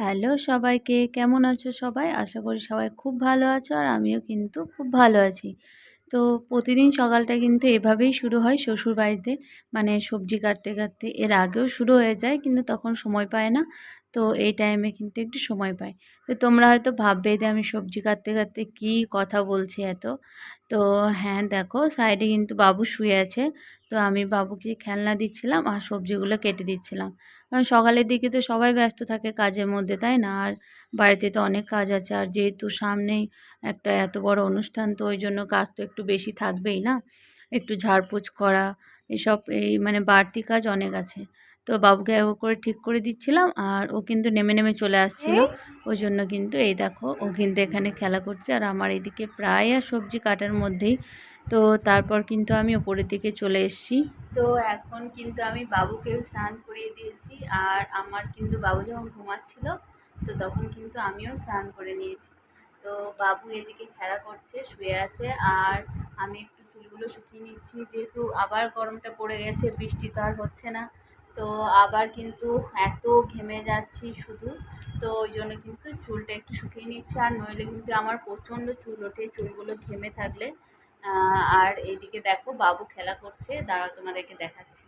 Hello সবাইকে, কেমন আছো সবাই? আশা করি সবাই খুব ভালো আছো আর আমিও কিন্তু খুব ভালো আছি। তো প্রতিদিন সকালটা কিন্তু এভাবেই শুরু হয় শ্বশুর বাড়িতে মানে সবজি কাটতে কাটতে এর আগেও শুরু হয়ে যায় কিন্তু তখন সময় পায় না। তো এই টাইমে কিন্তু একটু সময় পাই। তো তোমরা হয়তো ভাববে যে আমি সবজি কাটতে কাটতে কি কথা বলছি এত? তো হ্যাঁ দেখো সাইডে কিন্তু বাবু শুয়ে আছে। তো আমি বাবুকে খেলনা দিচ্ছিলাম আর সবজিগুলো কেটে দিচ্ছিলাম। কারণ সকালের দিকে তো সবাই ব্যস্ত থাকে কাজের মধ্যে, তাই না? আর বাড়িতে তো অনেক কাজ আছে। আর যেহেতু সামনেই একটা এত বড় অনুষ্ঠান, তো ওই জন্য কাজ তো একটু বেশি থাকবেই না? একটু ঝাড়পোছ করা, এসব এই মানে বাড়তি কাজ অনেক আছে। তো বাবুকে করে ঠিক করে দিচ্ছিলাম আর ও কিন্তু নেমে নেমে চলে আসছিল। ওই জন্য কিন্তু এই দেখো ও কিন্তু এখানে খেলা করছে আর আমার এদিকে প্রায় আর সবজি কাটার মধ্যেই। তো তারপর কিন্তু আমি ওপরের দিকে চলে এসেছি। তো এখন কিন্তু আমি বাবুকে স্নান করিয়ে দিয়েছি আর আমার কিন্তু বাবু যখন ঘুমাচ্ছিল তো তখন কিন্তু আমিও স্নান করে নিয়েছি। তো বাবু এদিকে খেলা করছে শুয়ে আছে আর আমি একটু চুলগুলো শুকিয়ে নিচ্ছি যেহেতু আবার গরমটা পড়ে গেছে বৃষ্টি তো আর হচ্ছে না। তো আবার কিন্তু এত ঘেমে যাচ্ছি শুধু। তো ওই জন্য কিন্তু চুলটা একটু শুকিয়ে নিচ্ছে। আর নইলে কিন্তু আমার প্রচণ্ড চুল ওঠে, চুলগুলো ঘেমে থাকলে। আর এইদিকে দেখো বাবু খেলা করছে। দাঁড়াও তোমাদেরকে দেখাচ্ছি।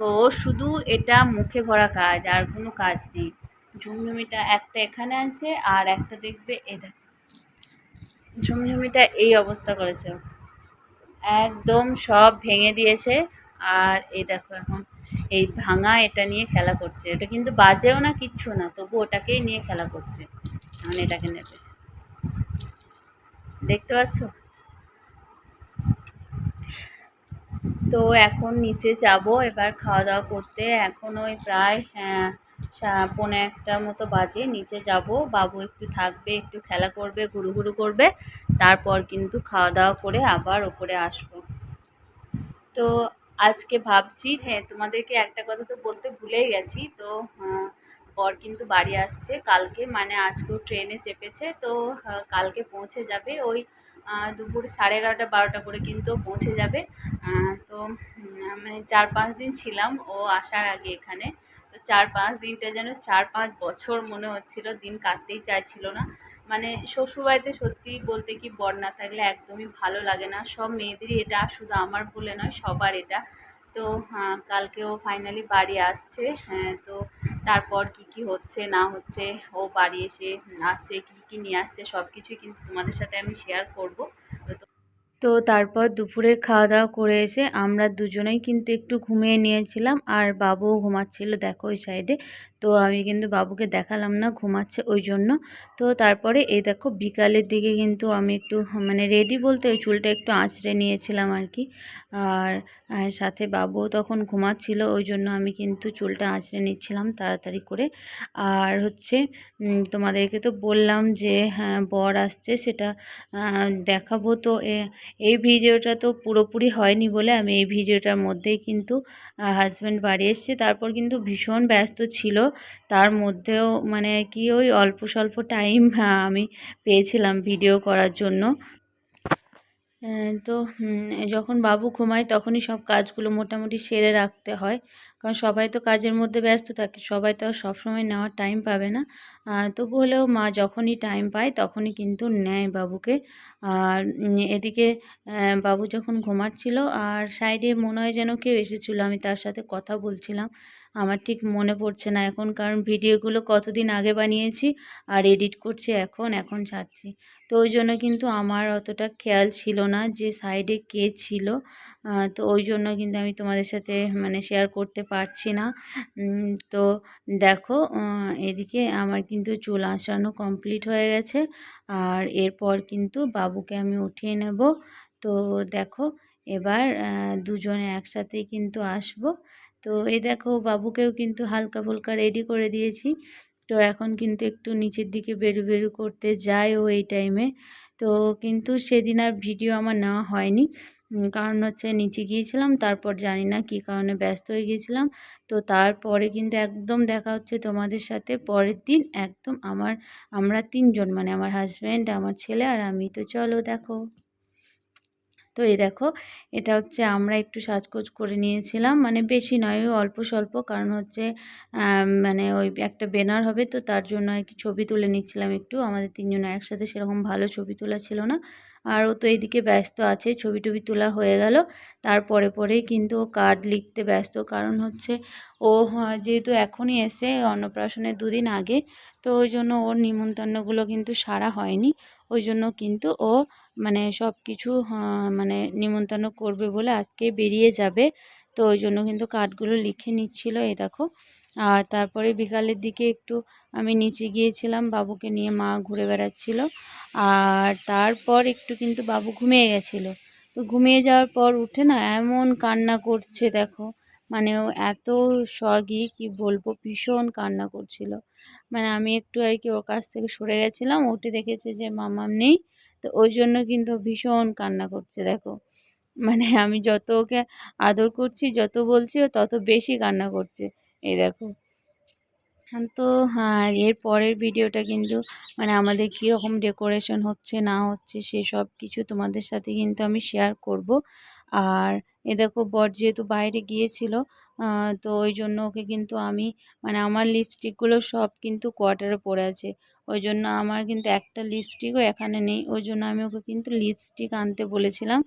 তো শুধু এটা মুখে ভরা কাজ, আর কোনো কাজ নেই। ঝুমঝুমিটা একটা এখানে আছে, আর একটা দেখবে এ দেখো। ঝুমঝুমিটা এই অবস্থা করেছে। একদম সব ভেঙে দিয়েছে। আর এই দেখো এখন এই ভাঙা এটা নিয়ে খেলা করছে। এটা কিন্তু বাজেও না কিচ্ছু না, তবু ওটাকেই নিয়ে খেলা করছে। এখন এটাকে নেবে। দেখতে পাচ্ছ? তো এখন নিচে যাব, এবার খাওয়া দাওয়া করতে। এখন ওই প্রায় হ্যাঁ পৌনে একটা মতো বাজে। নিচে যাব, বাবু একটু থাকবে, একটু খেলা করবে, ঘুরু ঘুরু করবে। তারপর কিন্তু খাওয়া দাওয়া করে আবার ওপরে আসব। তো আজকে ভাবছি হ্যাঁ তোমাদেরকে একটা কথা তো বলতে ভুলেই গেছি। তো বর কিন্তু বাড়ি আসছে কালকে মানে আজকেও ট্রেনে চেপেছে। তো কালকে পৌঁছে যাবে ওই দুপুর সাড়ে এগারোটা, বারোটা করে কিন্তু পৌঁছে যাবে। তো মানে চার পাঁচ দিন ছিলাম ও আসার আগে এখানে। তো চার পাঁচ দিনটা যেন চার পাঁচ বছর মনে হচ্ছিল, দিন কাটতেই চাইছিল না। মানে শ্বশুরবাড়িতে সত্যি বলতে কি বর না থাকলে একদমই ভালো লাগে না। সব মেয়েদেরই এটা শুধু আমার বলে নয়, সবার এটা। তো কালকেও ফাইনালি বাড়ি আসছে। হ্যাঁ তো তারপর কি কি হচ্ছে, না হচ্ছে, ও বাড়ি এসে আসছে, কী কী নিয়ে আসছে সব কিছুই কিন্তু তোমাদের সাথে আমি শেয়ার করব। তো তারপর দুপুরে খাওয়া দাওয়া করে এসে আমরা দুজনেই কিন্তু একটু ঘুমিয়ে নিয়েছিলাম, আর বাবুও ঘুমাচ্ছিল দেখো ওই সাইডে তো আমি কিন্তু বাবুকে দেখালাম না, ঘুমাচ্ছে ওই জন্য তো তারপরে এই দেখো বিকালের দিকে কিন্তু আমি একটু মানে রেডি বলতে ওই চুলটা একটু আঁচড়ে নিয়েছিলাম আর কি আর সাথে বাবুও তখন ঘুমাচ্ছিল ওই জন্য আমি কিন্তু চুলটা আঁচড়ে নিচ্ছিলাম তাড়াতাড়ি করে। আর হচ্ছে তোমাদেরকে তো বললাম যে হ্যাঁ বর আসছে সেটা দেখাবো। তো এই ভিডিওটা তো পুরোপুরি হয়নি বলে আমি এই ভিডিওটার মধ্যেই কিন্তু হাজব্যান্ড বাড়ি এসছে। তারপর কিন্তু ভীষণ ব্যস্ত ছিল। তার মধ্যেও মানে কি ওই অল্প স্বল্প টাইম আমি পেয়েছিলাম ভিডিও করার জন্য। তো যখন বাবু ঘুমায় তখনই সব কাজগুলো মোটামুটি সেরে রাখতে হয়। কারণ সবাই তো কাজের মধ্যে ব্যস্ত থাকে, সবাই তো সব সময় নেওয়ার টাইম পাবে না। তবু হলেও মা যখনই টাইম পায় তখনই কিন্তু নেয় বাবুকে। আর এদিকে বাবু যখন ঘুমাচ্ছিল আর সাইডে মনে হয় যেন কেউ এসেছিল, আমি তার সাথে কথা বলছিলাম। আমার ঠিক মনে পড়ছে না এখন, কারণ ভিডিওগুলো কতদিন আগে বানিয়েছি আর এডিট করছি এখন এখন ছাড়ছি। তো ওই জন্য কিন্তু আমার অতটা খেয়াল ছিল না যে সাইডে কে ছিল। তো ওই জন্য কিন্তু আমি তোমাদের সাথে মানে শেয়ার করতে পারছি না। তো দেখো এদিকে আমার কিন্তু চুল আসানো কমপ্লিট হয়ে গেছে আর এরপর কিন্তু বাবুকে আমি উঠিয়ে নেব। তো দেখো, এবার দুজনে একসাথেই কিন্তু আসব। তো এই দেখো বাবুকেও কিন্তু হালকা ফুলকা রেডি করে দিয়েছি। তো এখন কিন্তু একটু নিচের দিকে বেরু বেরু করতে যায় ও এই টাইমে তো কিন্তু সেদিন আর ভিডিও আমার নেওয়া হয়নি। কারণ হচ্ছে নিচে গিয়েছিলাম, তারপর জানি না কী কারণে ব্যস্ত হয়ে গিয়েছিলাম। তো তারপরে কিন্তু একদম দেখা হচ্ছে তোমাদের সাথে পরের দিন। একদম আমার, আমরা তিনজন মানে আমার হাজব্যান্ড আমার ছেলে আর আমি। তো চলো দেখো। তো এই দেখো, এটা হচ্ছে আমরা একটু সাজগোজ করে নিয়েছিলাম। মানে বেশি নয় অল্প স্বল্প। কারণ হচ্ছে মানে ওই একটা ব্যানার হবে, তো তার জন্য আর কি ছবি তুলে নিচ্ছিলাম একটু। আমাদের তিনজন একসাথে সেরকম ভালো ছবি তোলা ছিল না। আর ও তো এইদিকে ব্যস্ত আছে, ছবি টবি তোলা হয়ে গেল। তারপরে পরেই কিন্তু ও কার্ড লিখতে ব্যস্ত। কারণ হচ্ছে, ও যেহেতু এখনই এসে অন্নপ্রাশনের দুদিন আগে, তো ওই জন্য ওর নিমন্ত্রণগুলো কিন্তু সারা হয়নি। ওই জন্য কিন্তু ও মানে সব কিছু মানে নিমন্ত্রণ করবে বলে আজকে বেরিয়ে যাবে। তো ওই জন্য কিন্তু কার্ডগুলো লিখে নিচ্ছিল, এই দেখো। আর তারপরে বিকালের দিকে একটু আমি নিচে গিয়েছিলাম, বাবুকে নিয়ে মা ঘুরে বেড়াচ্ছিল। আর তারপর একটু কিন্তু বাবু ঘুমিয়ে গেছিল। তো ঘুমিয়ে যাওয়ার পর উঠে না এমন কান্না করছে, দেখো। মানে ও এত শখই কি বলব? ভীষণ কান্না করছিল। মানে আমি একটু আর কি ওর কাছ থেকে সরে গেছিলাম, উঠে দেখেছে যে মামাম নেই, তো ওই জন্য কিন্তু ভীষণ কান্না করছে, দেখো। মানে আমি যত ওকে আদর করছি, যত বলছি, ও তত বেশি কান্না করছে, এই দেখো। তো হ্যাঁ এর পরের ভিডিওটা কিন্তু মানে আমাদের কীরকম ডেকোরেশন হচ্ছে, না হচ্ছে, সেসব কিছু তোমাদের সাথে কিন্তু আমি শেয়ার করব। আর এ দেখো বর যেহেতু বাইরে গিয়েছিল তো ওই জন্য ওকে কিন্তু আমি মানে আমার লিপস্টিকগুলো সব কিন্তু কোয়ার্টারে পড়ে আছে। ওই জন্য আমার কিন্তু একটা লিপস্টিকও এখানে নেই, ওই জন্য আমি ওকে কিন্তু লিপস্টিক আনতে বলেছিলাম।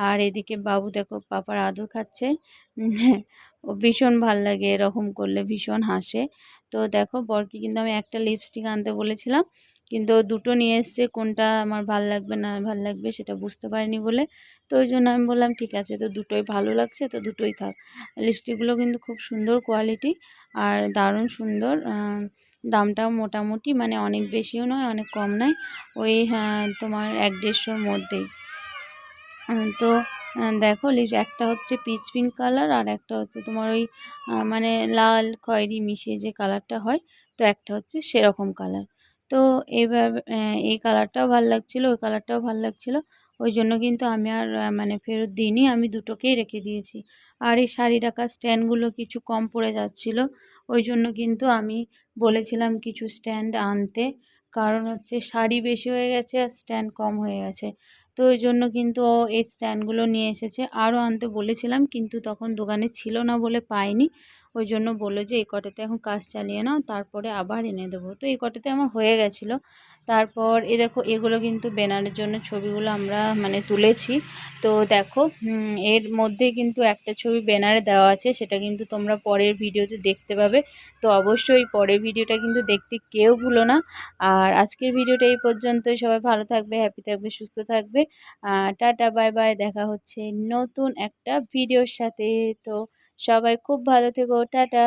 আর এদিকে বাবু দেখো পাপার আদর খাচ্ছে, ও ভীষণ ভালো লাগে এরকম করলে, ভীষণ হাসে। তো দেখো বরকে কিন্তু আমি একটা লিপস্টিক আনতে বলেছিলাম কিন্তু দুটো নিয়ে এসছে, কোনটা আমার ভালো লাগবে না ভালো লাগবে সেটা বুঝতে পারিনি বলে। তো ওই জন্য আমি বললাম, ঠিক আছে, তো দুটোই ভালো লাগছে, তো দুটোই থাক। লিপস্টিকগুলো কিন্তু খুব সুন্দর কোয়ালিটি আর দারুণ সুন্দর। দামটাও মোটামুটি মানে অনেক বেশিও নয়, অনেক কম নয়, ওই তোমার এক দেড়শোর মধ্যেই। তো দেখো একটা হচ্ছে পিচ পিঙ্ক কালার আর একটা হচ্ছে তোমার ওই মানে লাল খয়েরি মিশিয়ে যে কালারটা হয়, তো একটা হচ্ছে সেরকম কালার তো এইভাবে এই কালারটাও ভালো লাগছিল, ওই কালারটাও ভালো লাগছিল। ওই জন্য কিন্তু আমি আর মানে ফেরত দিইনি, আমি দুটোকেই রেখে দিয়েছি। আর এই শাড়ি রাখার স্ট্যান্ডগুলো কিছু কম পড়ে যাচ্ছিল, ওই জন্য কিন্তু আমি বলেছিলাম কিছু স্ট্যান্ড আনতে। কারণ হচ্ছে শাড়ি বেশি হয়ে গেছে আর স্ট্যান্ড কম হয়ে গেছে। তো ওই জন্য কিন্তু ও এই স্ট্যান্ডগুলো নিয়ে এসেছে। আরও আনতে বলেছিলাম, কিন্তু তখন দোকানে ছিল না বলে পাইনি। ওই জন্য বলল যে, এই কটাতে এখন কাজ চালিয়ে নাও, তারপরে আবার এনে দেবো। তো এই কটাতে আমার হয়ে গেছিল। তারপর এ দেখো, এগুলো কিন্তু ব্যানারের জন্য ছবিগুলো আমরা মানে তুলেছি। তো দেখো এর মধ্যে কিন্তু একটা ছবি ব্যানারে দেওয়া আছে, সেটা কিন্তু তোমরা পরের ভিডিওতে দেখতে পাবে। তো অবশ্যই পরের ভিডিওটা কিন্তু দেখতে কেউ ভুলো না। আর আজকের ভিডিওটা এই পর্যন্তই। সবাই ভালো থাকবে হ্যাপি থাকবে, সুস্থ থাকবে। টাটা বাই বাই দেখা হচ্ছে নতুন একটা ভিডিওর সাথে। তো সবাই খুব ভালো থেকো টাটা।